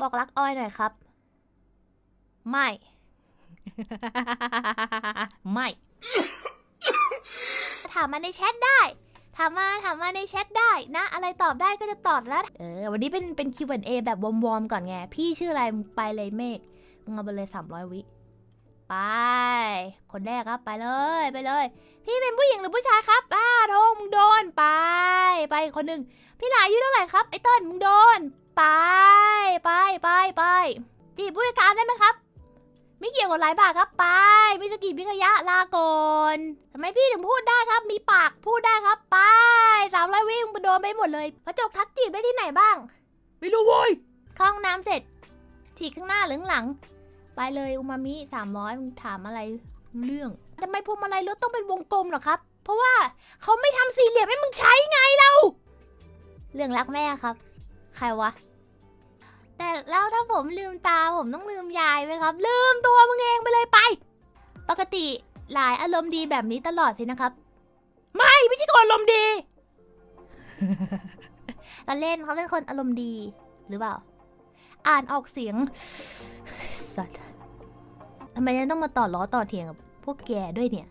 บอกรักออยหน่อยครับ ไม่ ไม่ ถามมาในแชทได้ ถามมาถามมาในแชทได้นะ อะไรตอบได้ก็จะตอบแล้ว เออ วันนี้เป็นเป็น Q&A แบบวอร์มๆก่อนไง พี่ชื่ออะไรมึงไปเลยเมฆมึงเอาไปเลยสามร้อยวิ ไป คนแรกครับ ไปเลยไปเลย พี่เป็นผู้หญิงหรือผู้ชายครับ อ้าโทงมึงโดนไป ไปอีกคนหนึ่งพี่หลายอายุเท่าไหร่ครับไอ้เติ้ลมึงโดน ไป ไปไปไปจีบผู้จัดการได้ไหมครับ ไม่เกี่ยวกับหลายบาทครับไปมิสกิมิขยะลาก่อนทำไมพี่ถึงพูดได้ครับ มีปากพูดได้ครับไปสามร้อยวิ่งมึงโดนไปหมดเลยพระจกทักจีบได้ที่ไหนบ้าง ไม่รู้โว้ยเข้าห้องน้ำเสร็จฉีกข้างหน้าหรือข้างหลัง ไปเลยอูมามิสามร้อยมึงถามอะไรเรื่องทำไมพวงมาลัยรถต้องเป็นวงกลมเหรอครับ เพราะว่าเขาไม่ทำสี่เหลี่ยมให้มึงใช้ไงเรา เรื่องรักแม่ครับ ใครวะ แต่แล้วถ้าผมลืมตาผมต้องลืมยายไหมครับ ลืมตัวมึงเองไปเลยไป ปกติหลายอารมณ์ดีแบบนี้ตลอดสินะครับ ไม่ไม่ใช่คนอารมณ์ดี เราเล่นเขาเป็นคนอารมณ์ดีหรือเปล่า อ่านออกเสียง สัตว์ทำไมฉันต้องมาต่อล้อต่อเถียงกับพวกแกด้วยเนี่ย